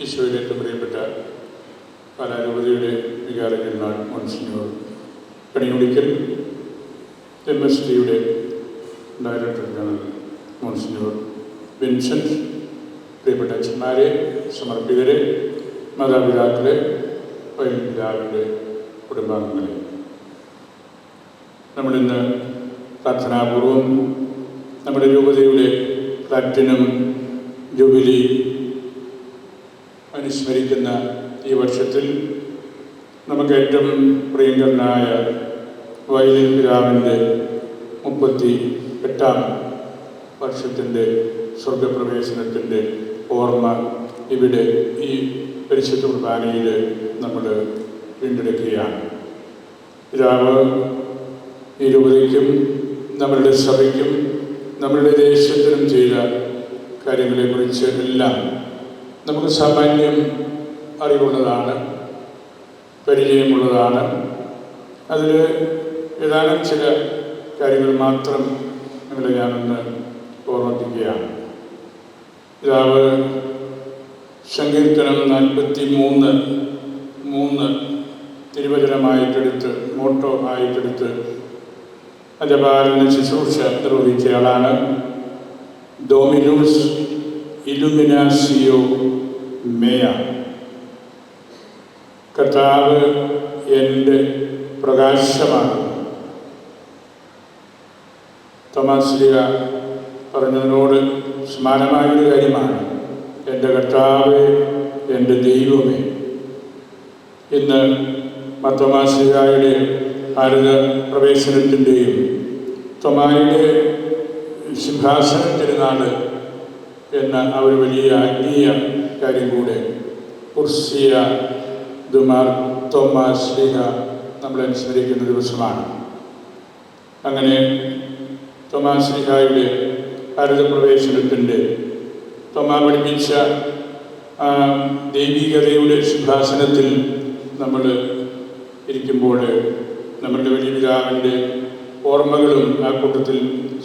ഈശോയുടെ ഏറ്റവും പ്രിയപ്പെട്ട കലാരൂപതയുടെ വികാരകന്മാർ മോൺസിഞ്ഞോർ കണിയുടിക്കൽ എം എസ് ടിയുടെ ഡയറക്ടർ ജനറൽ മോൺസിഞ്ഞോർ വിൻസെന്റ് പ്രിയപ്പെട്ട അച്ഛന്മാരെ സമർപ്പിതരെ മാതാപിതാക്കളെ വൈപിതാവിന്റെ കുടുംബാംഗങ്ങളെ. നമ്മളിന്ന് പ്രാർത്ഥനാപൂർവം നമ്മുടെ രൂപതയുടെ പ്ലാറ്റിനം ജൂബിലി അനുസ്മരിക്കുന്ന ഈ വർഷത്തിൽ നമുക്ക് ഏറ്റവും പ്രിയങ്കരനായ വൈദ്യൻ പിതാവിന്റെ മുപ്പത്തി എട്ടാം വർഷത്തിന്റെ സ്വർഗപ്രവേശനത്തിന്റെ ഓർമ്മ ഇവിടെ ഈ പരിശുദ്ധ കുർബാനയിൽ നമ്മൾ വീണ്ടെടുക്കുകയാണ്. പിതാവ് ഈ രൂപതയ്ക്കും നമ്മളുടെ സഭയ്ക്കും നമ്മളുടെ ദേശത്തിനും ചെയ്ത കാര്യങ്ങളെക്കുറിച്ച് എല്ലാം നമുക്ക് സാമാന്യം അറിവുള്ളതാണ് പരിചയമുള്ളതാണ്. അതിൽ ഏതാനും ചില കാര്യങ്ങൾ മാത്രം നിങ്ങളെ ഞാനൊന്ന് ഓർമ്മിപ്പിക്കുകയാണ്. പിതാവ് സങ്കീർത്തനം നാൽപ്പത്തി മൂന്ന് മൂന്ന് തിരുവചനമായിട്ടെടുത്ത് മോട്ടോ ആയിട്ടെടുത്ത് അജപാലന ശുശ്രൂഷ നിർവഹിച്ചയാളാണ് ഡോമിനോസ് ഇലുമിനാസിയോ മേയ. കർത്താവ് എന്റെ പ്രകാശമാണ്. തോമാശ്രീക പറഞ്ഞതിനോട് സമാനമായൊരു കാര്യമാണ്. എന്റെ കർത്താവ് എന്റെ ദൈവമേ. ഇന്ന് മത്തോമാശ്രീകായുടെ ഭാരത പ്രവേശനത്തിന്റെയും തൊമായുടെ സിംഹാസനത്തിരുന്നാണ് എന്ന ആ ഒരു വലിയ ആത്മീയ കാര്യം കൂടെ ഉർസിയ ദുമാർ തോമാശ്രീക നമ്മൾ അനുസ്മരിക്കുന്ന ദിവസമാണ്. അങ്ങനെ തോമാശ്രീഹായുടെ ഭാരതപ്രവേശനത്തിന്റെ തോമാ പഠിപ്പിച്ച ദൈവികതയുടെ സിംഹാസനത്തിൽ നമ്മൾ ഇരിക്കുമ്പോൾ നമ്മുടെ വലിയ പിതാവിന്റെ ഓർമ്മകളും ആ കൂട്ടത്തിൽ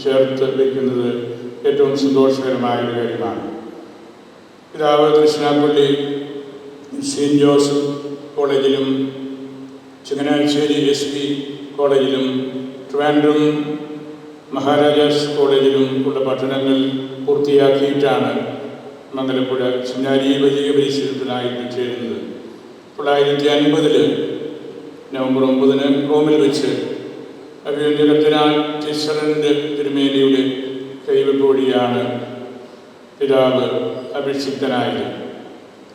ചേർത്ത് വയ്ക്കുന്നത് ഏറ്റവും സന്തോഷകരമായ ഒരു കാര്യമാണ്. പിതാവ് കൃഷ്ണാപ്പള്ളി സെയിന്റ് ജോസഫ് കോളേജിലും ചങ്ങനാശ്ശേരി എസ് പി കോളേജിലും ട്രിവാൻഡ്രം മഹാരാജാസ് കോളേജിലും ഉള്ള പഠനങ്ങൾ പൂർത്തിയാക്കിയിട്ടാണ് മംഗലപ്പുഴ ചിന്നാരി വലിയ പരിശീലനത്തിനായിട്ട് ചേരുന്നത്. തൊള്ളായിരത്തി അൻപതിൽ നവംബർ ഒമ്പതിന് റോമിൽ വെച്ച് അഭിവന്യകത്തിനാൽ ഈശ്വരന്റെ തിരുമേനിയുടെ കൈവെപ്പ് വഴിയാണ് പിതാവ് അഭിഷിക്തനായത്.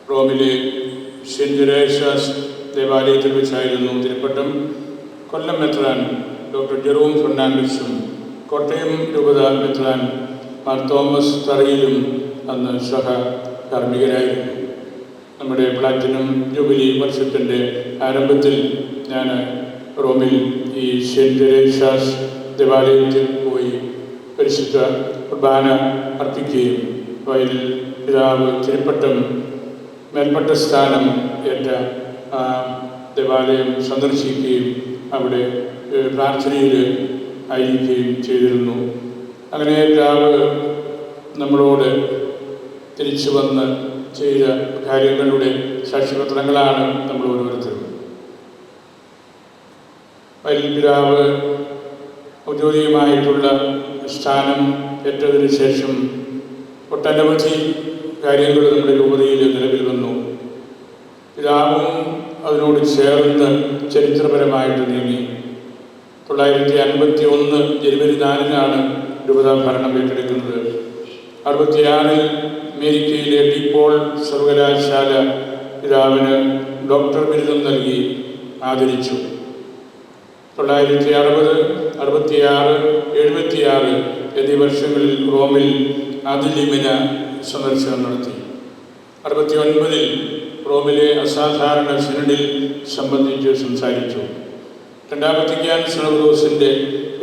റോമിലെ സെന്റ് ജുരേഷാസ് ദേവാലയത്തിൽ വെച്ചായിരുന്നു തിരുപ്പട്ടം. കൊല്ലം മെത്രാൻ ഡോക്ടർ ജെറോം ഫെർണാണ്ടസും കോട്ടയം രൂപത മെത്രാൻ മാർ തോമസ് തറയിലും അന്ന് സഹ കാർമ്മികരായിരുന്നു നമ്മുടെ പ്ലാറ്റിനം ജൂബിലി വർഷത്തിന്റെ ആരംഭത്തിൽ ഞാൻ റോമിൽ ഈ തെരേസാസ് ദേവാലയത്തിൽ പോയി പരിശുദ്ധ കുർബാന അർപ്പിക്കുകയും വയലിൽ പിതാവ് തിരുപ്പട്ടം മേൽപ്പെട്ട സ്ഥാനം ഏറ്റ ദേവാലയം സന്ദർശിക്കുകയും അവിടെ പ്രാർത്ഥനയിൽ ആയിരിക്കുകയും ചെയ്തിരുന്നു. അങ്ങനെ പിതാവ് നമ്മളോട് തിരിച്ചു വന്ന് ചെയ്ത കാര്യങ്ങളുടെ സാക്ഷ്യപത്രങ്ങളാണ് നമ്മൾ ഓരോരുത്തരും വയലിൽ പിതാവ് ഔദ്യോഗികമായിട്ടുള്ള സ്ഥാനം ഏറ്റതിനു ശേഷം ഒട്ടനവധി കാര്യങ്ങൾ നമ്മുടെ രൂപതയിൽ നിലവിൽ വന്നു. പിതാവും അതിനോട് ചേർന്ന് ചരിത്രപരമായിട്ട് നീങ്ങി. തൊള്ളായിരത്തി അൻപത്തി ഒന്ന് ജനുവരി നാലിനാണ് രൂപതാ ഭരണം ഏറ്റെടുക്കുന്നത്. അറുപത്തിയാറിൽ അമേരിക്കയിലെ ഡിപ്പോൾ സർവകലാശാല പിതാവിന് ഡോക്ടർ ബിരുദം നൽകി ആദരിച്ചു. തൊള്ളായിരത്തി അറുപത് അറുപത്തിയാറ് എഴുപത്തിയാറ് എന്നീ വർഷങ്ങളിൽ റോമിൽ അതിലിമിന സന്ദർശനം നടത്തി. അറുപത്തി ഒൻപതിൽ റോമിലെ അസാധാരണ സിനഡിൽ സംബന്ധിച്ച് സംസാരിച്ചു. രണ്ടാം വത്തിക്കാൻ സിനോദോസിന്റെ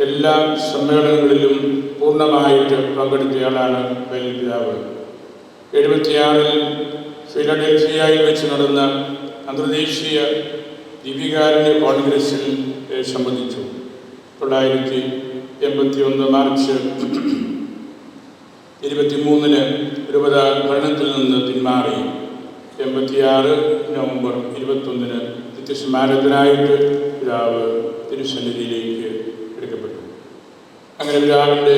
എല്ലാ സമ്മേളനങ്ങളിലും പൂർണമായിട്ട് പങ്കെടുത്തയാളാണ് ബൈൽ പിതാവ്. എഴുപത്തിയാറിൽ ഫിലഡൽഫിയയിൽ വെച്ച് നടന്ന അന്തർദേശീയ ദീപികാരുണ്യ കോൺഗ്രസിൽ സംബന്ധിച്ചു തൊള്ളായിരത്തി എൺപത്തി ഒന്ന് മാർച്ച് ഇരുപത്തി മൂന്നിന് രൂപത ഭരണത്തിൽ നിന്ന് പിന്മാറി എൺപത്തിയാറ് നവംബർ ഇരുപത്തൊന്നിന് നിത്യസ്മാരത്തിനായിട്ട് പിതാവ് തിരുസന്നിധിയിലേക്ക് എടുക്കപ്പെട്ടു. അങ്ങനെ പിതാവിന്റെ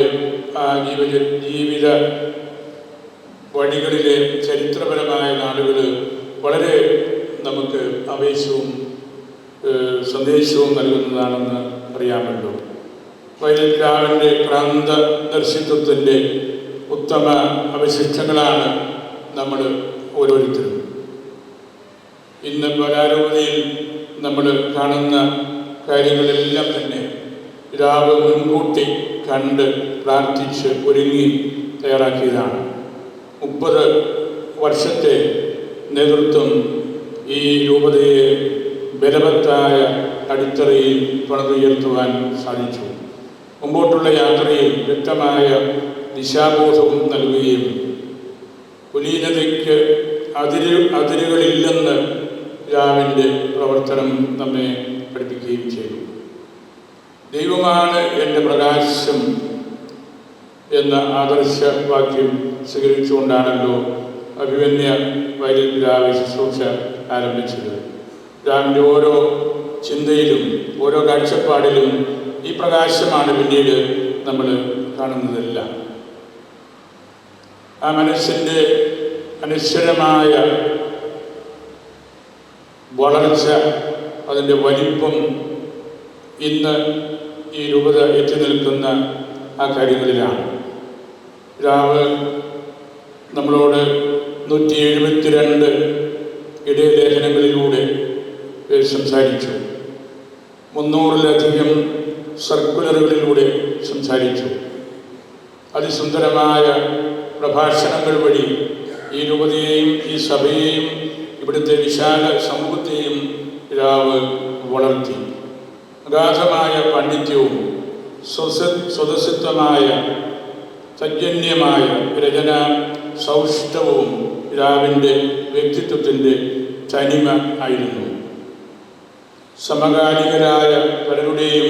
ആ ജീവ ജീവിത വഴികളിലെ ചരിത്രപരമായ നാളുകൾ വളരെ നമുക്ക് ആവേശവും സന്ദേശവും നൽകുന്നതാണെന്ന് അറിയാമല്ലോ. വൈദ്യരാവിന്റെ ക്രാന്ത ദർശിത്വത്തിന്റെ ഉത്തമ അവശിഷ്ടങ്ങളാണ് നമ്മൾ ഓരോരുത്തരും. ഇന്ന് പരാരൂപതയിൽ നമ്മൾ കാണുന്ന കാര്യങ്ങളെല്ലാം തന്നെ പിതാവ് മുൻകൂട്ടി കണ്ട് പ്രാർത്ഥിച്ച് ഒരുങ്ങി തയ്യാറാക്കിയതാണ്. മുപ്പത് വർഷത്തെ നേതൃത്വം ഈ രൂപതയെ ബലവത്തായ അടിത്തറയിൽ പണിതുയർത്തുവാൻ സാധിച്ചു. മുമ്പോട്ടുള്ള യാത്രയിൽ വ്യക്തമായ ദിശാബോധവും നൽകുകയും കുലീനതയ്ക്ക് അതിര് അതിരുകളില്ലെന്ന് രാവിന്റെ പ്രവർത്തനം നമ്മെ പഠിപ്പിക്കുകയും ചെയ്തു. ദൈവമാണ് എന്റെ പ്രകാശം എന്ന ആദർശവാക്യം സ്വീകരിച്ചുകൊണ്ടാണല്ലോ അഭിമന്യ വൈദ്യുതി ശുശ്രൂഷ ആരംഭിച്ചത്. പിതാവിന്റെ ഓരോ ചിന്തയിലും ഓരോ കാഴ്ചപ്പാടിലും ഈ പ്രകാശമാണ് പിന്നീട് നമ്മൾ കാണുന്നതെല്ലാം. ആ മനസ്സിന്റെ അനശ്വരമായ വളർച്ച അതിന്റെ വലിപ്പം ഇന്ന് ഈ രൂപത എത്തി നിൽക്കുന്ന ആ കാര്യങ്ങളിലാണ്. രാവ് നമ്മളോട് നൂറ്റി എഴുപത്തിരണ്ട് ഇടയലേഖനങ്ങളിലൂടെ സംസാരിച്ചു. മുന്നൂറിലധികം സർക്കുലറുകളിലൂടെ സംസാരിച്ചു. അതിസുന്ദരമായ പ്രഭാഷണങ്ങൾ വഴി ഈ രൂപതയെയും ഈ സഭയെയും ഇവിടുത്തെ വിശാല സമൂഹത്തെയും പിതാവ് വളർത്തി. അഗാധമായ പാണ്ഡിത്യവും സ്വസ സ്വതസിദ്ധമായ സജ്ജന്യമായ രചന സൗഷ്ടവും പിതാവിന്റെ വ്യക്തിത്വത്തിന്റെ തനിമ ആയിരുന്നു. സമകാലികരായ പലരുടെയും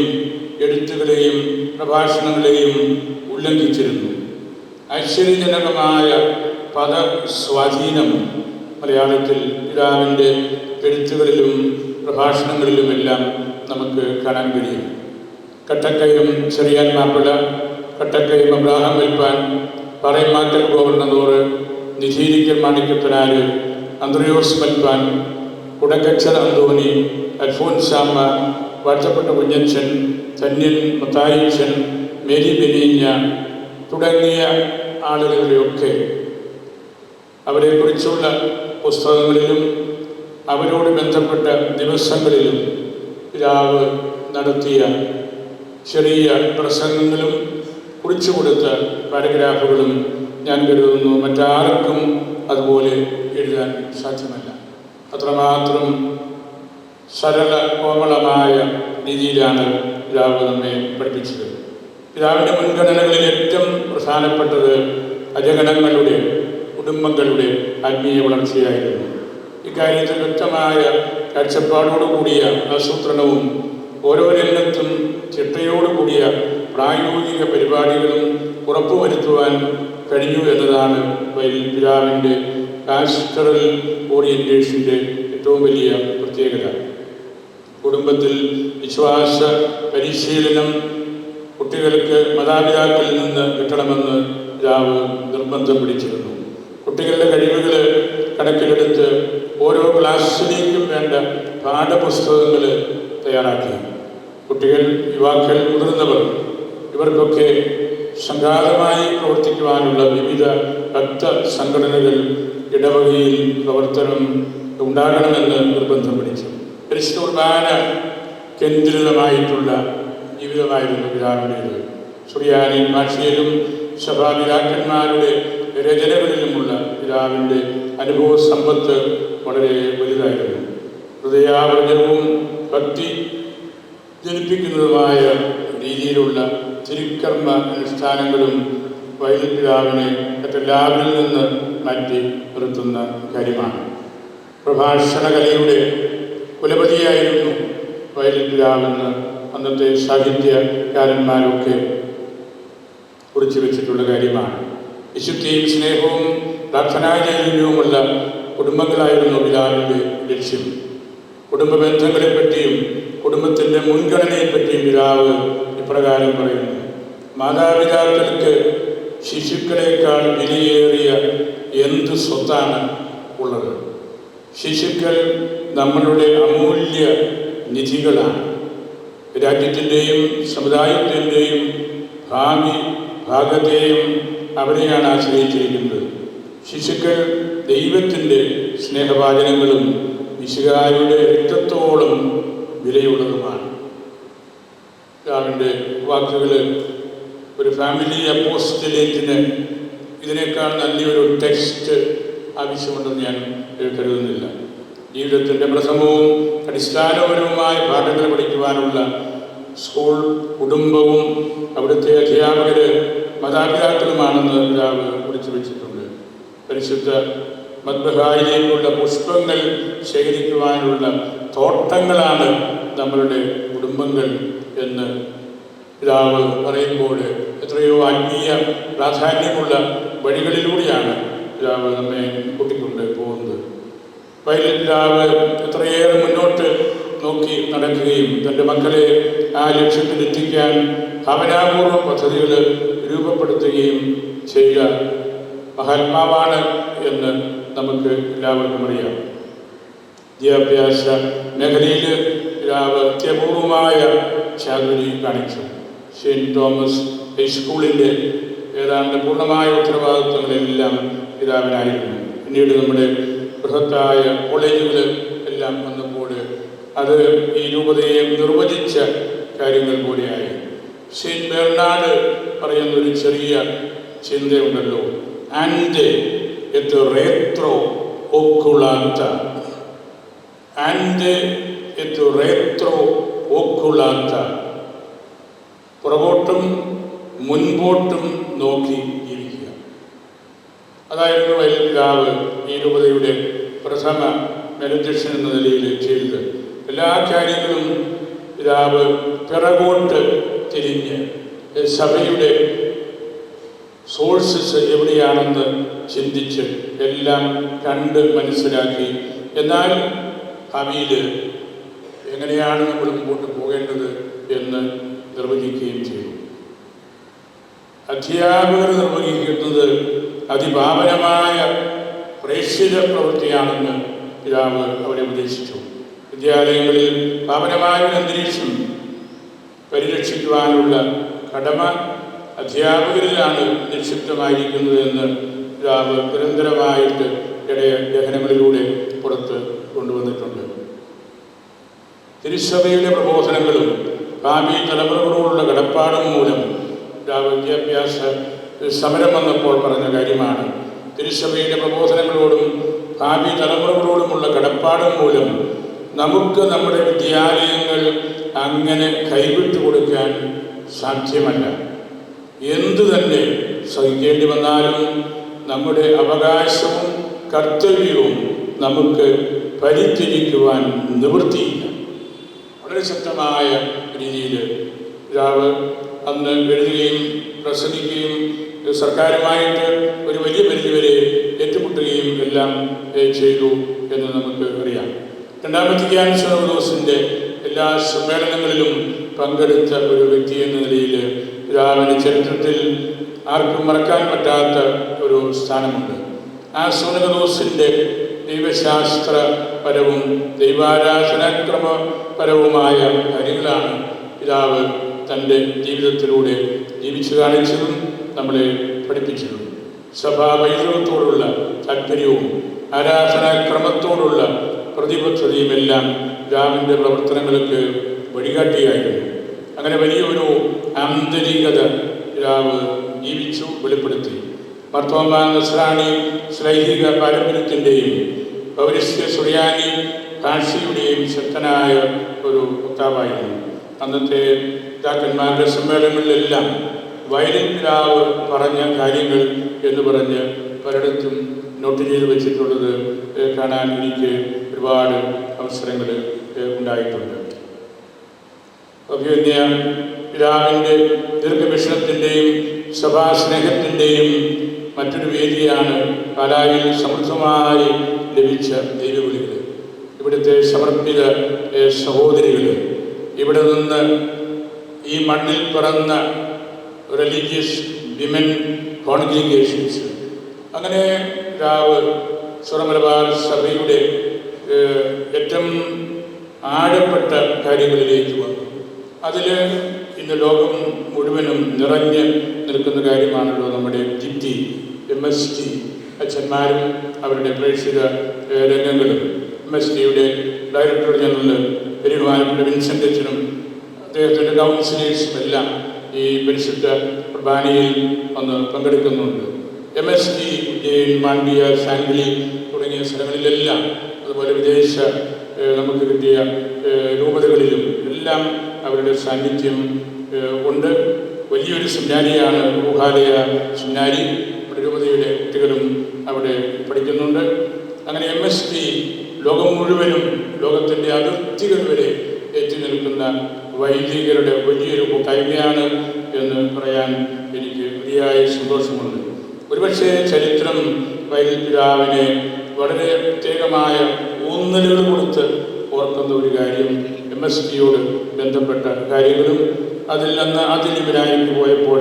എഴുത്തുകളെയും പ്രഭാഷണങ്ങളെയും ഉല്ലംഘിച്ചിരുന്നു. ഐശ്വര്യജനകമായ പദസ്വാധീനം മലയാളത്തിൽ പിതാവിന്റെ എഴുത്തുകളിലും പ്രഭാഷണങ്ങളിലുമെല്ലാം നമുക്ക് കാണാൻ കഴിയും. കട്ടക്കയം ചെറിയാൻ മാപ്പിള കട്ടക്കയം അബ്രാഹം വെൽപ്പാൻ പറയമാറ്റൽ ഗോവർണതോറ് നിധീരിക്കൽ മാണിക്കപ്പനാര് അന്ത്രയോസ് മൽപ്പാൻ കുടക്കച്ചർ അന്തോണി അൽഫോൻസാമ്മ വാഴ്ചപ്പെട്ട കുഞ്ഞച്ചൻ ധന്യൻ മത്തായിച്ചൻ മേരി ബെനീഞ്ഞ തുടങ്ങിയ ആളുകളുടെയൊക്കെ അവരെക്കുറിച്ചുള്ള പുസ്തകങ്ങളിലും അവരോട് ബന്ധപ്പെട്ട ദിവസങ്ങളിലും പിതാവ് നടത്തിയ ചെറിയ പ്രസംഗങ്ങളും കുറിച്ചു കൊടുത്ത പാരഗ്രാഫുകളും ഞാൻ കരുതുന്നു. മറ്റാർക്കും അതുപോലെ എഴുതാൻ സാധ്യമല്ല. അത്രമാത്രം സരള കോമളമായ രീതിയിലാണ് പിതാവ് നമ്മെ പഠിപ്പിച്ചത്. പിതാവിന്റെ മുൻഗണനകളിൽ ഏറ്റവും പ്രധാനപ്പെട്ടത് അജഗണങ്ങളുടെ കുടുംബങ്ങളുടെ ആത്മീയ വളർച്ചയായിരുന്നു. ഇക്കാര്യത്തിൽ വ്യക്തമായ കാഴ്ചപ്പാടോടുകൂടിയ ആസൂത്രണവും ഓരോ രംഗത്തും ചിട്ടയോടുകൂടിയ പ്രായോഗിക പരിപാടികളും ഉറപ്പുവരുത്തുവാൻ കഴിഞ്ഞു എന്നതാണ് പിതാവിന്റെ പാസ്റ്ററൽ ഓറിയന്റേഷന്റെ ഏറ്റവും വലിയ പ്രത്യേകത. കുടുംബത്തിൽ വിശ്വാസ പരിശീലനം കുട്ടികൾക്ക് മാതാപിതാക്കളിൽ നിന്ന് കിട്ടണമെന്ന് പിതാവ് നിർബന്ധം പിടിച്ചിരുന്നു. കുട്ടികളുടെ കഴിവുകൾ കണക്കിലെടുത്ത് ഓരോ ക്ലാസ്സിലേക്കും വേണ്ട പാഠപുസ്തകങ്ങൾ തയ്യാറാക്കി. കുട്ടികൾ യുവാക്കൾ മുതിർന്നവർ ഇവർക്കൊക്കെ സംഘാതമായി പ്രവർത്തിക്കുവാനുള്ള വിവിധ ഭക്ത സംഘടനകൾ ഇടവകയിൽ പ്രവർത്തനം ഉണ്ടാകണമെന്ന് നിർബന്ധം പിടിച്ചു. പരിശുദ്ധ കേന്ദ്രിതമായിട്ടുള്ള ജീവിതമായിരുന്നു പിതാവിന്റേത്. സുറിയാനി ഭാഷയിലും സഭാപിതാക്കന്മാരുടെ രചനകളിലുമുള്ള പിതാവിന്റെ അനുഭവ സമ്പത്ത് വളരെ വലുതായിരുന്നു. ഹൃദയാവർജനവും ഭക്തി ജനിപ്പിക്കുന്നതുമായ രീതിയിലുള്ള തിരുക്കർമ്മ അനുഷ്ഠാനങ്ങളും വൈദ്യ പിതാവിനെ മറ്റെല്ലാവരിൽ നിന്ന് മാറ്റി നിർത്തുന്ന കാര്യമാണ്. പ്രഭാഷണകലയുടെ കുലപതിയായിരുന്നു വയലിൻ അന്നത്തെ സാഹിത്യകാരന്മാരൊക്കെ കുറിച്ചു വെച്ചിട്ടുള്ള കാര്യമാണ്. വിശുദ്ധിയും സ്നേഹവും പ്രാർത്ഥനാചൈതന്യവുമുള്ള കുടുംബങ്ങളായിരുന്നു പിതാവിന്റെ ലക്ഷ്യം. കുടുംബ ബന്ധങ്ങളെപ്പറ്റിയും കുടുംബത്തിന്റെ മുൻഗണനയെപ്പറ്റിയും പിതാവ് ഇപ്രകാരം പറയുന്നു. മാതാപിതാക്കൾക്ക് ശിശുക്കളെക്കാൾ വിലയേറിയ എന്ത് സ്വത്താണ് ഉള്ളത്? ശിശുക്കൾ നമ്മളുടെ അമൂല്യ നിധികളാണ്. രാജ്യത്തിന്റെയും സമുദായത്തിന്റെയും ഭാവി ഭാഗത്തെയും അവരെയാണ് ആശ്രയിച്ചിരിക്കുന്നത്. ശിശുക്കൾ ദൈവത്തിന്റെ സ്നേഹവാചനങ്ങളും വിശുകാരുടെ രക്തത്തോളം വിലയുള്ളതുമാണ്. പിതാവിന്റെ വാക്കുകൾ ഒരു ഫാമിലി അപ്പോസ്റ്റലേറ്റിന് ഇതിനേക്കാൾ നല്ലൊരു ടെക്സ്റ്റ് ആവശ്യമുണ്ടെന്ന് ഞാൻ കരുതുന്നില്ല. ജീവിതത്തിന്റെ പ്രഥമവും അടിസ്ഥാനപരവുമായ പാഠങ്ങൾ പഠിക്കുവാനുള്ള സ്കൂൾ കുടുംബവും അവിടുത്തെ അധ്യാപകർ മാതാപിതാക്കളുമാണെന്ന് പിതാവ് കുറിച്ചു വെച്ചിട്ടുണ്ട്. പരിശുദ്ധ മദ്ബഹായിലേക്കുള്ള പുഷ്പങ്ങൾ ശേഖരിക്കുവാനുള്ള തോട്ടങ്ങളാണ് നമ്മളുടെ കുടുംബങ്ങൾ എന്ന് പിതാവ് പറയുമ്പോൾ എത്രയോ ആത്മീയ പ്രാധാന്യമുള്ള വഴികളിലൂടെയാണ് പിതാവ് നമ്മെ കൂട്ടിക്കൊണ്ട് പോകുന്നത്. പൈലറ്റ് പിതാവ് എത്രയേറെ മുന്നോട്ട് നോക്കി നടക്കുകയും തന്റെ മക്കളെ ആ ലക്ഷ്യത്തിലെത്തിക്കാൻ ഭവനാപൂർവ പദ്ധതികൾ രൂപപ്പെടുത്തുകയും ചെയ്യുക മഹാത്മാവാണ് എന്ന് നമുക്ക് എല്ലാവർക്കും അറിയാം. വിദ്യാഭ്യാസ മേഖലയിൽ അത്യപൂർവമായ ചാതുരി കാണിച്ചു. സെയിന്റ് തോമസ് ഹൈസ്കൂളിന്റെ ഏതാണ്ട് പൂർണമായ ഉത്തരവാദിത്വങ്ങളെല്ലാം പിതാവിനായിരുന്നു. പിന്നീട് നമ്മുടെ ബൃഹത്തായ കോളേജുകൾ എല്ലാം വന്നപ്പോൾ അത് ഈ രൂപതയെ നിർവചിച്ച കാര്യങ്ങൾ കൂടിയായി. സെയിന്റ് ബെർണാഡ് പറയുന്ന ഒരു ചെറിയ ചിന്തയുണ്ടല്ലോ. ആൻഡ് എത്ത് റേത്രോ ഒക്കുളാത്ത ആൻഡ് എത്ത് റേത്രോ ഒക്കുളാത്ത പുറകോട്ടും മുൻപോട്ടും നോക്കി ജീവിക്കുക. അതായിരുന്നു വൈദ്യുതാവ് ഈ രൂപതയുടെ പ്രഥമ മെഡിറ്റേഷൻ എന്ന നിലയിൽ ചെയ്തത്. എല്ലാ കാര്യങ്ങളും പിതാവ് പിറകോട്ട് തിരിഞ്ഞ് സഭയുടെ സോഴ്സസ് എവിടെയാണെന്ന് ചിന്തിച്ച് എല്ലാം കണ്ട് മനസ്സിലാക്കി. എന്നാൽ ഭാവിയിൽ എങ്ങനെയാണ് നമ്മൾ മുമ്പോട്ട് പോകേണ്ടത് എന്ന് നിർവചിക്കുകയും ചെയ്തു. അധ്യാപകർ നിർവഹിക്കുന്നത് അതിപാവനമായ പ്രേക്ഷിത പ്രവൃത്തിയാണെന്ന് പിതാവ് അവരെ ഉപദേശിച്ചു. വിദ്യാലയങ്ങളിൽ പാവനമായ അന്തരീക്ഷം പരിരക്ഷിക്കുവാനുള്ള കടമ അധ്യാപകരിലാണ് നിക്ഷിപ്തമായിരിക്കുന്നത് എന്ന് പിതാവ് നിരന്തരമായിട്ട് ഇടയ ലേഖനങ്ങളിലൂടെ പുറത്ത് കൊണ്ടുവന്നിട്ടുണ്ട്. തിരുസഭയിലെ പ്രബോധനങ്ങളും ഭാവി തലമുറകളോടുള്ള കടപ്പാടും മൂലം വിദ്യാഭ്യാസ സമരം വന്നപ്പോൾ പറഞ്ഞ കാര്യമാണ്. തിരുസഭയുടെ പ്രബോധനങ്ങളോടും ഭാവി തലമുറകളോടുമുള്ള കടപ്പാടും മൂലം നമുക്ക് നമ്മുടെ വിദ്യാലയങ്ങൾ അങ്ങനെ കൈവിട്ടു കൊടുക്കാൻ സാധ്യമല്ല. എന്തു തന്നെ സഹിക്കേണ്ടി വന്നാലും നമ്മുടെ അവകാശവും കർത്തവ്യവും നമുക്ക് പരിത്യജിക്കുവാൻ നിവൃത്തിയില്ല. വളരെ ശക്തമായ രീതിയിൽ പിതാവ് അന്ന് എഴുതുകയും പ്രസംഗിക്കുകയും സർക്കാരുമായിട്ട് ഒരു വലിയ പരിധിവരെ ഏറ്റുമുട്ടുകയും എല്ലാം ചെയ്തു എന്ന് നമുക്ക് അറിയാം. രണ്ടാമത്തെ ക്യാൻസർ എല്ലാ സമ്മേളനങ്ങളിലും പങ്കെടുത്ത ഒരു വ്യക്തി എന്ന നിലയിൽ പിതാവിന് ചരിത്രത്തിൽ ആർക്കും മറക്കാൻ പറ്റാത്ത ഒരു സ്ഥാനമുണ്ട്. ആ സോനകദോസിന്റെ ദൈവശാസ്ത്രപരവും ദൈവാരാധനാക്രമപരവുമായ കാര്യങ്ങളാണ് പിതാവ് തന്റെ ജീവിതത്തിലൂടെ ജീവിച്ചു കാണിച്ചതും നമ്മളെ പഠിപ്പിച്ചതും. സഭാ വൈഭവത്തോടുള്ള താല്പര്യവും ആരാധനാക്രമത്തോടുള്ള പ്രതിബദ്ധതയുമെല്ലാം രാമിന്റെ പ്രവർത്തനങ്ങൾക്ക് വഴികാട്ടിയായിരുന്നു. അങ്ങനെ വലിയൊരു ആന്തരികത രാവ് ജീവിച്ചു വെളിപ്പെടുത്തി. മർത്തോമ ശ്ലൈഹിക പാരമ്പര്യത്തിന്റെയും പൗരസ്യ സുറിയാനി കാഴ്ചയുടെയും ശക്തനായ ഒരു വക്താവായിരുന്നു. അന്നത്തെ പിതാക്കന്മാരുടെ സമ്മേളനങ്ങളിലെല്ലാം വയലിൻ പിതാവ് പറഞ്ഞ കാര്യങ്ങൾ എന്ന് പറഞ്ഞ് പലയിടത്തും നോട്ട് ചെയ്ത് വെച്ചിട്ടുള്ളത് കാണാൻ എനിക്ക് ഒരുപാട് അവസരങ്ങൾ ഉണ്ടായിട്ടുണ്ട്. അഭിവന്യ പിതാവിന്റെ ദീർഘവിഷണത്തിന്റെയും സഭാസ്നേഹത്തിന്റെയും മറ്റൊരു വേദിയാണ് പാലായിൽ സമൃദ്ധമായി ലഭിച്ച ദൈവവിളികൾ. ഇവിടുത്തെ സമർപ്പിത സഹോദരികൾ. ഇവിടെ നിന്ന് ഈ മണ്ണിൽ പിറന്ന റിലീജിയസ് വിമൻ കോൺഗ്രിഗേഷൻസ് അങ്ങനെ രാവ് സ്വറമലബാർ സഭയുടെ ഏറ്റവും ആഴപ്പെട്ട കാര്യങ്ങളിലേക്ക് വന്നു. അതിൽ ഇന്ന് ലോകം മുഴുവനും നിറഞ്ഞ് നിൽക്കുന്ന കാര്യമാണല്ലോ നമ്മുടെ ജിറ്റി എം എസ് ടി അച്ഛന്മാരും അവരുടെ പ്രേക്ഷിത രംഗങ്ങളും. എം എസ് ടിയുടെ ഡയറക്ടർ ജനറൽ പെരുമാനപ്പെട്ട വിൻസെന്റ് അച്ഛനും അദ്ദേഹത്തിന്റെ കൗൺസിലേഴ്സും എല്ലാം ഈ പരിശുദ്ധ കുർബാനയിൽ വന്ന് പങ്കെടുക്കുന്നുണ്ട്. M S T Ujjain Mandya Sangli തുടങ്ങിയ സ്ഥലങ്ങളിലെല്ലാം അതുപോലെ വിദേശ നമുക്ക് കിട്ടിയ രൂപതകളിലും എല്ലാം അവരുടെ സാന്നിധ്യം ഉണ്ട്. വലിയൊരു സെമിനാരിയാണ് ഗുഹാലയ സെമിനാരി നമ്മുടെ രൂപതയുടെ കുട്ടികളും അവിടെ പഠിക്കുന്നുണ്ട്. അങ്ങനെ എം എസ് ടി ലോകം മുഴുവനും ലോകത്തിന്റെ അതിർത്തികൾ വരെ എത്തി നിൽക്കുന്ന വൈദികരുടെ വലിയൊരു കൂട്ടായ്മയാണ് എന്ന് പറയാൻ എനിക്ക് അതിയായ സന്തോഷമുണ്ട്. ഒരുപക്ഷെ ചരിത്രം വൈദിക പിതാവിനെ വളരെ പ്രത്യേകമായ ഊന്നലുകൾ കൊടുത്ത് ഓർക്കുന്ന ഒരു കാര്യം എം എസ് ടിയോട് ബന്ധപ്പെട്ട കാര്യങ്ങളും അതിൽ നിന്ന് അതിലിവരായി പോയപ്പോൾ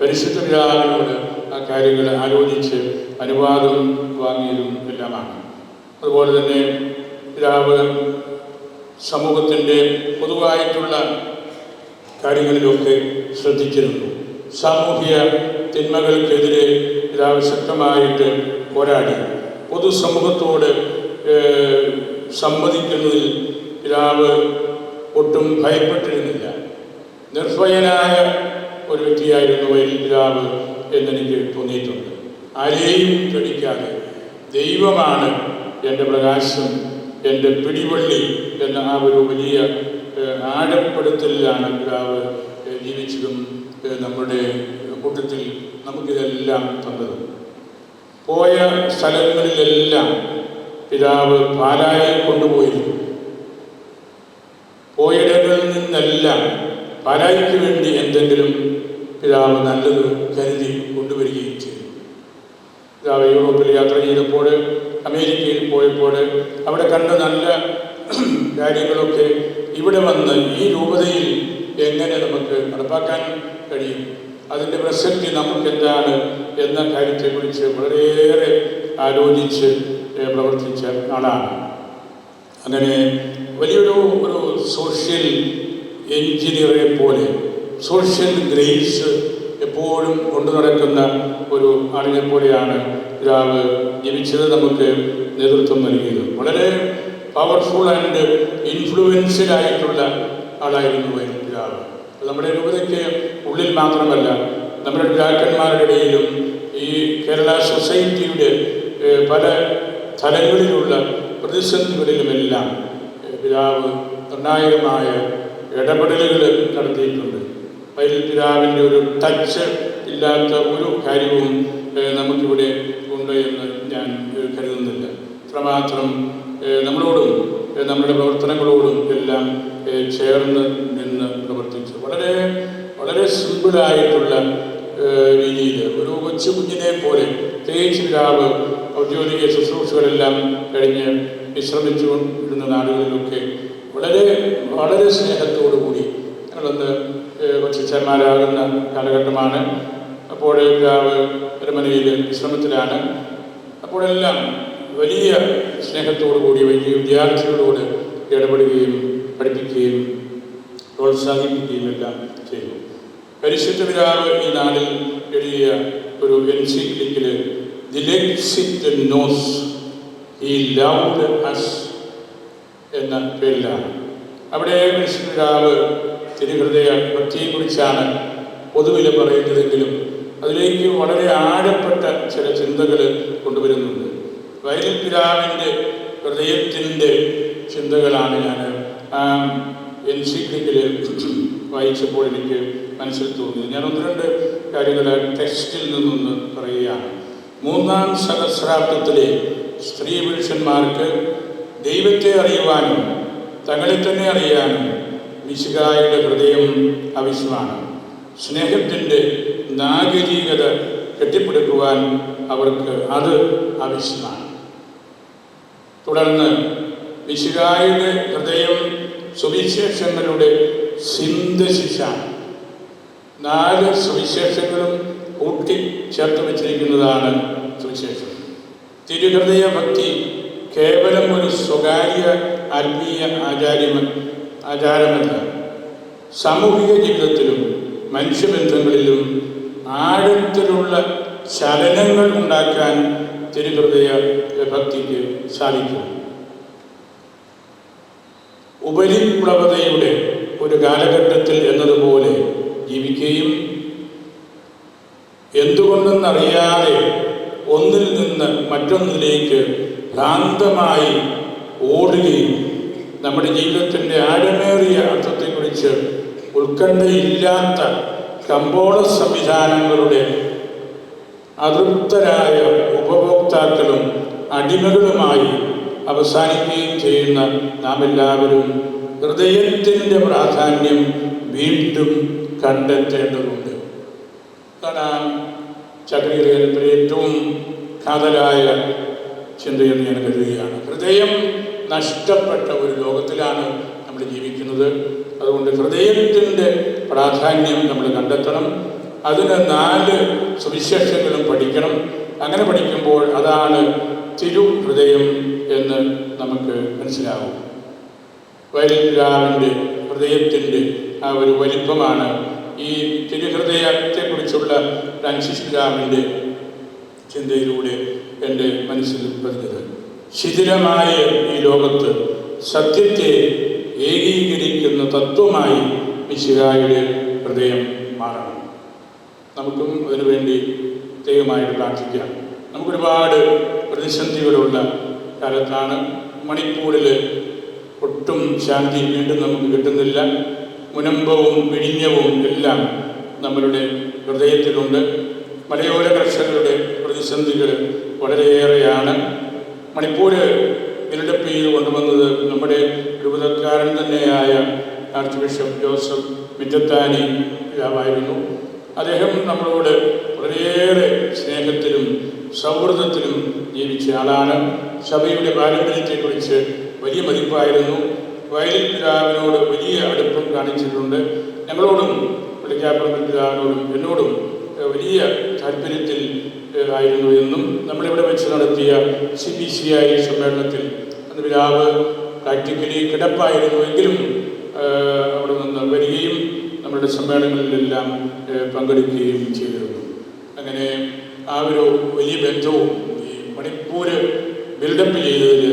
പരിശുദ്ധ പിതാവിനോട് ആ കാര്യങ്ങൾ ആലോചിച്ച് അനുവാദം വാങ്ങിയതും എല്ലാമാണ്. അതുപോലെ തന്നെ പിതാവ് സമൂഹത്തിന്റെ പൊതുവായിട്ടുള്ള കാര്യങ്ങളിലൊക്കെ ശ്രദ്ധിച്ചിരുന്നു. സാമൂഹിക തിന്മകൾക്കെതിരെ ശക്തമായിട്ട് പോരാടി. പൊതുസമൂഹത്തോട് സമ്മതിക്കുന്നതിൽ പിതാവ് ഒട്ടും ഭയപ്പെട്ടിരുന്നില്ല. നിർഭയനായ ഒരു വ്യക്തിയായിരുന്നു വൈദ്യ പിതാവ് എന്നെനിക്ക് തോന്നിയിട്ടുണ്ട്. ആരെയും പേടിക്കാതെ ദൈവമാണ് എന്റെ പ്രകാശം എന്റെ പിടിവള്ളി എന്ന ആ ഒരു വലിയ ആഴപ്പെടുത്തലിലാണ് പിതാവ് ജീവിച്ചതും നമ്മുടെ കൂട്ടത്തിൽ നമുക്കിതെല്ലാം തന്നത്. പോയ സ്ഥലങ്ങളിലെല്ലാം പിതാവ് പാലായി കൊണ്ടുപോയിരുന്നു. പോയിടങ്ങളിൽ നിന്നെല്ലാം പാലായിക്ക് വേണ്ടി എന്തെങ്കിലും പിതാവ് നല്ലത് കരുതി കൊണ്ടുവരികയും ചെയ്തു. പിതാവ് യൂറോപ്പിൽ യാത്ര ചെയ്തപ്പോൾ അമേരിക്കയിൽ പോയപ്പോൾ അവിടെ കണ്ട നല്ല കാര്യങ്ങളൊക്കെ ഇവിടെ വന്ന് ഈ രൂപതയിൽ എങ്ങനെ നമുക്ക് നടപ്പാക്കാൻ കഴിയും? അതിന്റെ പ്രസക്തി നമുക്കെന്താണ് എന്ന കാര്യത്തെക്കുറിച്ച് വളരെയേറെ ആലോചിച്ച് പ്രവർത്തിച്ച ആളാണ്. അങ്ങനെ വലിയൊരു ഒരു സോഷ്യൽ എഞ്ചിനീയറെ പോലെ സോഷ്യൽ ഗ്രേസ് എപ്പോഴും കൊണ്ടു നടക്കുന്ന ഒരു ആളിനെ പോലെയാണ് പിതാവ് ജീവിച്ചത് നമുക്ക് നേതൃത്വം നൽകിയത്. വളരെ പവർഫുൾ ആൻഡ് ഇൻഫ്ലുവൻഷ്യൽ ആയിട്ടുള്ള ആളായിരുന്നു പിതാവ്. നമ്മുടെ രൂപതയ്ക്ക് ഉള്ളിൽ മാത്രമല്ല നമ്മുടെ പിതാക്കന്മാരുടെ ഇടയിലും ഈ കേരള സൊസൈറ്റിയുടെ പല തലങ്ങളിലുള്ള പ്രതിസന്ധികളിലുമെല്ലാം പിതാവ് നിർണായകമായ ഇടപെടലുകൾ നടത്തിയിട്ടുണ്ട്. പിതാവിന്റെ ഒരു ടച്ച് ഇല്ലാത്ത ഒരു കാര്യവും നമുക്കിവിടെ ഉണ്ട് എന്ന് ഞാൻ കരുതുന്നില്ല അത്രമാത്രം നമ്മളോടും നമ്മുടെ പ്രവർത്തനങ്ങളോടും എല്ലാം ചേർന്ന് നിന്ന് പ്രവർത്തിച്ചു. വളരെ വളരെ സിമ്പിളായിട്ടുള്ള രീതിയിൽ ഒരു കൊച്ചു കുഞ്ഞിനെ പോലെ പ്രത്യേകിച്ച് പിതാവ് ഔദ്യോഗിക ശുശ്രൂഷകളെല്ലാം കഴിഞ്ഞ് വിശ്രമിച്ചു കൊണ്ടിരുന്ന നാടുകളിലൊക്കെ വളരെ വളരെ സ്നേഹത്തോടു കൂടി ഞങ്ങളൊന്ന് കൊച്ചന്മാരാകുന്ന കാലഘട്ടമാണ്. അപ്പോൾ പിതാവ് പരമനയിൽ വിശ്രമത്തിലാണ്. അപ്പോഴെല്ലാം വലിയ സ്നേഹത്തോടു കൂടി വലിയ വിദ്യാർത്ഥികളോട് ഇടപെടുകയും പഠിപ്പിക്കുകയും പ്രോത്സാഹിപ്പിക്കുകയും എല്ലാം ചെയ്തു. പരിശുദ്ധ പിതാവ് ഈ നാളിൽ എഴുതിയ ഒരു എൻസിക്ലിക്കിൽ ദി ലെക്സിറ്റ് നോസ് ഈ ലൗഡ് അസ് എന്ന പേരിലാണ്. അവിടെ പരിശുദ്ധ പിതാവ് തിരുഹൃദയ ഭക്തിയെക്കുറിച്ചാണ് പൊതുവിൽ പറയുന്നതെങ്കിലും അതിലേക്ക് വളരെ ആഴപ്പെട്ട ചില ചിന്തകൾ കൊണ്ടുവരുന്നുണ്ട്. വയലിൽ പിതാവിന്റെ ഹൃദയത്തിന്റെ ചിന്തകളാണ് ഞാൻ ആ എൻസിക്ലിക്കിൽ വായിച്ചപ്പോൾ എനിക്ക് മനസ്സിൽ തോന്നിയത്. ഞാൻ ഒന്ന് രണ്ട് കാര്യങ്ങൾ ടെക്സ്റ്റിൽ നിന്നൊന്ന് പറയുകയാണ്. മൂന്നാം സഹസ്രാബ്ദത്തിലെ സ്ത്രീ പുരുഷന്മാർക്ക് ദൈവത്തെ അറിയുവാനും തങ്ങളെ തന്നെ അറിയാനും മിശികായുടെ ഹൃദയം ആവശ്യമാണ് സ്നേഹത്തിന്റെ നാഗരികത കെട്ടിപ്പടുക്കുവാൻ അവർക്ക് അത് ആവശ്യമാണ് തുടർന്ന് വിശുകായുടെ ഹൃദയം സുവിശേഷങ്ങളുടെ സിന്ധശിഷാണ് നാല് സുവിശേഷങ്ങളും കൂട്ടി ചേർത്ത് വച്ചിരിക്കുന്നതാണ് സുവിശേഷം. തിരുഹൃദയ ഭക്തി കേവലം ഒരു സ്വകാര്യ ആത്മീയ ആചാര്യമ ആചാരമല്ല. സാമൂഹിക ജീവിതത്തിലും മനുഷ്യബന്ധങ്ങളിലും ആഴത്തിലുള്ള ചലനങ്ങൾ ഉണ്ടാക്കാൻ തിരുഹൃദയ ഭക്തിക്ക് സാധിക്കും. ഉപരിപ്ലവതയുടെ ഒരു കാലഘട്ടത്തിൽ എന്നതുപോലെ ജീവിക്കുകയും എന്തുകൊണ്ടെന്നറിയാതെ ഒന്നിൽ നിന്ന് മറ്റൊന്നിലേക്ക് ഭ്രാന്തമായി ഓടുകയും നമ്മുടെ ജീവിതത്തിന്റെ ആഴമേറിയ അർത്ഥത്തെക്കുറിച്ച് ഉത്കണ്ഠയില്ലാത്ത കമ്പോള സംവിധാനങ്ങളുടെ അതൃപ്തരായ ഉപഭോക്താക്കളും അടിമകളുമായി അവസാനിക്കുകയും ചെയ്യുന്ന നാം എല്ലാവരും ഹൃദയത്തിന്റെ പ്രാധാന്യം വീണ്ടും കണ്ടെത്തേണ്ടതുണ്ട്. അതാണ് ചക്രീയത്തിൽ ഏറ്റവും കാതലായ ചിന്തയെന്ന് ഞാൻ കരുതുകയാണ്. ഹൃദയം നഷ്ടപ്പെട്ട ഒരു ലോകത്തിലാണ് നമ്മൾ ജീവിക്കുന്നത്. അതുകൊണ്ട് ഹൃദയത്തിന്റെ പ്രാധാന്യം നമ്മൾ കണ്ടെത്തണം. അതിന് നാല് സുവിശേഷങ്ങളും പഠിക്കണം. അങ്ങനെ പഠിക്കുമ്പോൾ അതാണ് തിരു ഹൃദയം എന്ന് നമുക്ക് മനസ്സിലാവും. വൈരാവിന്റെ ഹൃദയത്തിന്റെ ആ ഒരു വലിപ്പമാണ് ഈ തിരുഹൃദയത്തെക്കുറിച്ചുള്ള ഫ്രാൻസിസ് രാമിന്റെ ചിന്തയിലൂടെ എന്റെ മനസ്സിൽ പതിഞ്ഞത്. ശിഥിലമായ ഈ ലോകത്ത് സത്യത്തെ ഏകീകരിക്കുന്ന തത്വമായി മിശിഹായുടെ ഹൃദയം മാറണം. നമുക്കും അതിനുവേണ്ടി പ്രത്യേകമായിട്ട് പ്രാർത്ഥിക്കാം. നമുക്കൊരുപാട് പ്രതിസന്ധികളുള്ള കാലത്താണ് മണിപ്പൂരിൽ ഒട്ടും ശാന്തി വീണ്ടും നമുക്ക് കിട്ടുന്നില്ല. മുനമ്പവും വിഴിഞ്ഞവും എല്ലാം നമ്മളുടെ ഹൃദയത്തിലുണ്ട്. മലയോര കർഷകരുടെ പ്രതിസന്ധികൾ വളരെയേറെയാണ്. മണിപ്പൂർ തിരഞ്ഞെടുപ്പ് ചെയ്ത് കൊണ്ടുവന്നത് നമ്മുടെ രൂപതക്കാരൻ തന്നെയായ ആർച്ച് ബിഷപ്പ് ജോസഫ് മിറ്റത്താനി പിതാവായിരുന്നു. അദ്ദേഹം നമ്മളോട് വളരെയേറെ സ്നേഹത്തിലും സൗഹൃദത്തിലും ജീവിച്ച ആളാണ്. സഭയുടെ പാരമ്പര്യത്തെക്കുറിച്ച് വലിയ മതിപ്പായിരുന്നു. വയലിൻ പിതാവിനോട് വലിയ അടുപ്പം കാണിച്ചിട്ടുണ്ട്. ഞങ്ങളോടും വെളിക്കാപ്പുറം പിതാവിനോടും എന്നോടും വലിയ താല്പര്യത്തിൽ ആയിരുന്നു എന്നും നമ്മളിവിടെ വെച്ച് നടത്തിയ സി ബി സി ഐ സമ്മേളനത്തിൽ അന്ന് പിതാവ് പ്രാക്ടിക്കലി കിടപ്പായിരുന്നു എങ്കിലും ഏഹ്, അവിടെ നിന്ന് വരികയും നമ്മുടെ സമ്മേളനങ്ങളിലെല്ലാം പങ്കെടുക്കുകയും ചെയ്തിരുന്നു. അങ്ങനെ ആ ഒരു വലിയ ബന്ധവും ഈ മണിപ്പൂര് ബിൽഡപ്പ് ചെയ്തതിൽ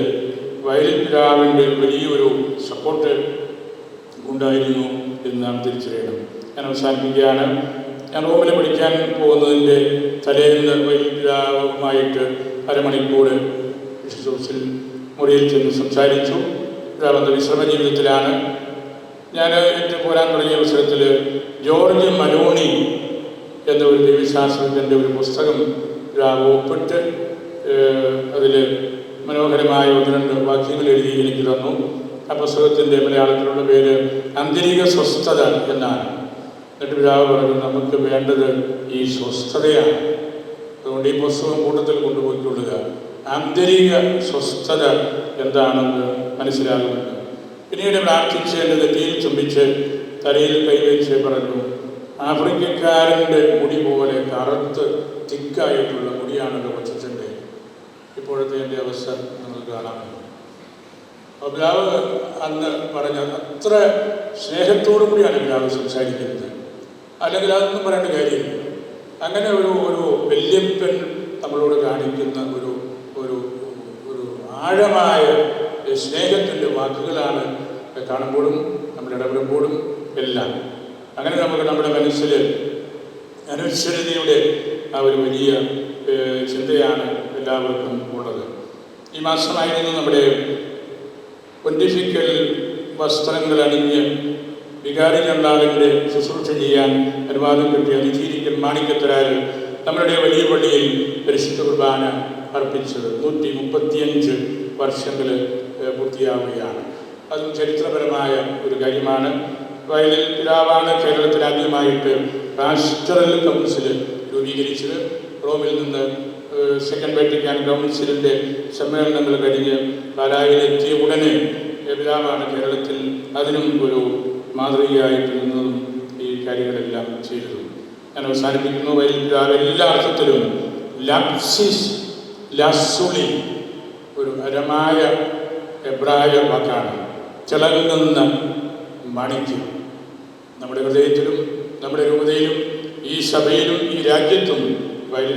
വയലിൻ പിതാവിന്റെ വലിയൊരു സപ്പോർട്ട് ഉണ്ടായിരുന്നു എന്ന് നാം തിരിച്ചറിയണം ഞാൻ അവസാനിപ്പിക്കുകയാണ്. ഞാൻ റോമിൽ പഠിക്കാൻ പോകുന്നതിന്റെ തലേന്ന് വയലിൻ പിതാവുമായിട്ട് അരമണിക്കൂർ ഹൗസിൽ മുറിയിൽ ചെന്ന് സംസാരിച്ചു. പിതാവ് വിശ്രമ ജീവിതത്തിലാണ്. ഞാൻ പോരാൻ തുടങ്ങിയ അവസരത്തിൽ ജോർജ് മലോണി എന്ന ഒരു ദൈവശാസ്ത്രജ്ഞന്റെ ഒരു പുസ്തകം പിതാവ് ഒപ്പിട്ട് അതിൽ മനോഹരമായ ഒന്ന് രണ്ട് വാക്യങ്ങൾ എഴുതി എനിക്ക് തന്നു. ആ പുസ്തകത്തിന്റെ മലയാളത്തിലുള്ള പേര് ആന്തരിക സ്വസ്ഥത എന്നാണ്. എന്നിട്ട് പിതാവ് പറഞ്ഞു നമുക്ക് വേണ്ടത് ഈ സ്വസ്ഥതയാണ്. അതുകൊണ്ട് ഈ പുസ്തകം കൂട്ടത്തിൽ കൊണ്ടുപോയിക്കൊള്ളുക ആന്തരിക സ്വസ്ഥത എന്താണെന്ന് മനസ്സിലാകുന്നുണ്ട് പിന്നീട് പ്രാർത്ഥിച്ച് എന്റെ നെറ്റിയിൽ ചുംബിച്ച് തലയിൽ കൈവച്ച് പറഞ്ഞു ആഫ്രിക്കക്കാരന്റെ മുടി പോലെ കറുത്ത് തിക്കായിട്ടുള്ള മുടിയാണല്ലോ കൊച്ചച്ഛന്റെ. ഇപ്പോഴത്തെ എന്റെ അവസ്ഥ നിങ്ങൾ കാണാമല്ലോ അപ്പോൾ അന്ന് പറഞ്ഞ അത്ര സ്നേഹത്തോടു കൂടിയാണ് പിതാവ് സംസാരിക്കുന്നത്. അല്ലെങ്കിൽ അതൊന്നും പറയേണ്ട കാര്യമില്ല. അങ്ങനെ ഒരു ഒരു വല്യപ്പൻ നമ്മളോട് കാണിക്കുന്ന ഒരു ഒരു ഒരു ആഴമായ സ്നേഹത്തിന്റെ വാക്കുകളാണ് കാണുമ്പോഴും നമ്മൾ ഇടപെടുമ്പോഴും എല്ലാം. അങ്ങനെ നമുക്ക് നമ്മുടെ മനസ്സിൽ അനുസരണയുടെ ആ ഒരു വലിയ ചിന്തയാണ് എല്ലാവർക്കും ഉള്ളത്. ഈ മാസമായിരുന്നു നമ്മുടെ പൊന്റിഫിക്കൽ വസ്ത്രങ്ങൾ അണിഞ്ഞ് വികാരി ജണ്ടാളിന്റെ ശുശ്രൂഷ ചെയ്യാൻ അനുവാദം കിട്ടിയ അതിജീവിക്കൻ മാണിക്കത്തരാൽ നമ്മളുടെ വലിയ പള്ളിയിൽ പരിശുദ്ധ കുർബാന അർപ്പിച്ചത്. നൂറ്റി മുപ്പത്തിയഞ്ച് വർഷങ്ങൾ പൂർത്തിയാവുകയാണ്. അതും ചരിത്രപരമായ ഒരു കാര്യമാണ്. വയലിൽ പിതാവാണ് കേരളത്തിൽ ആദ്യമായിട്ട് പാസ്റ്ററൽ കൗൺസിൽ രൂപീകരിച്ചത്. റോമിൽ നിന്ന് സെക്കൻഡ് വാറ്റിക്കാൻ കൗൺസിലിന്റെ സമ്മേളനങ്ങൾ കഴിഞ്ഞ് പാലായിലെത്തിയ ഉടനെ പിതാവാണ് കേരളത്തിൽ അതിനും ഒരു മാതൃകയായിട്ട് നിന്നതും ഈ കാര്യങ്ങളെല്ലാം ചെയ്തു ഞാൻ അവസാനിപ്പിക്കുന്നു. പിതാവ് എല്ലാ അർത്ഥത്തിലും ലാപ്സിസ് ഒരു അരമായ എബ്രായ വാക്കാണ്. തിളങ്ങുന്ന മണിക്ക്. നമ്മുടെ ഹൃദയത്തിലും നമ്മുടെ രൂപതയിലും ഈ സഭയിലും ഈ രാജ്യത്തും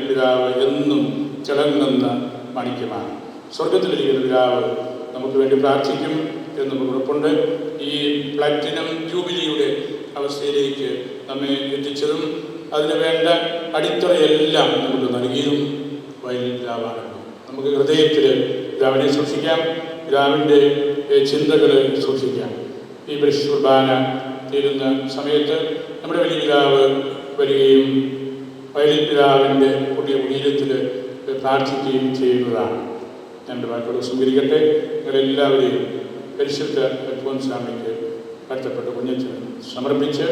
പിതാവ് എന്നും തിളങ്ങുന്ന മണിക്കുമാണ്. സ്വർഗത്തിലിരിക്കുന്ന പിതാവ് നമുക്ക് വേണ്ടി പ്രാർത്ഥിക്കും എന്ന് ഉറപ്പുണ്ട്. ഈ പ്ലാറ്റിനം ജൂബിലിയുടെ അവസ്ഥയിലേക്ക് നമ്മെ എത്തിച്ചതും അതിന് വേണ്ട അടിത്തറയെല്ലാം നമുക്ക് നൽകിയതും വയലിൽ പിതാവാണല്ലോ നമുക്ക് ഹൃദയത്തിൽ പിതാവിനെ സൂക്ഷിക്കാം പിതാവിന്റെ ചിന്തകൾ സൂക്ഷിക്കാം ഈ പരിശുദ്ധ കുർബാന തീരുന്ന സമയത്ത് നമ്മുടെ വലിയ പിതാവ് വരികയും വയലിൻ പിതാവിന്റെ പുതിയ കുടീരത്തിൽ പ്രാർത്ഥിക്കുകയും ചെയ്യുന്നതാണ്. രണ്ട് വാക്കുകൾ സ്വീകരിക്കട്ടെ. നിങ്ങളെല്ലാവരെയും പരിശുദ്ധ അൽഫോൻസാമിക്ക് കഷ്ടപ്പെട്ട് കുഞ്ഞച്ചൻ സമർപ്പിച്ച്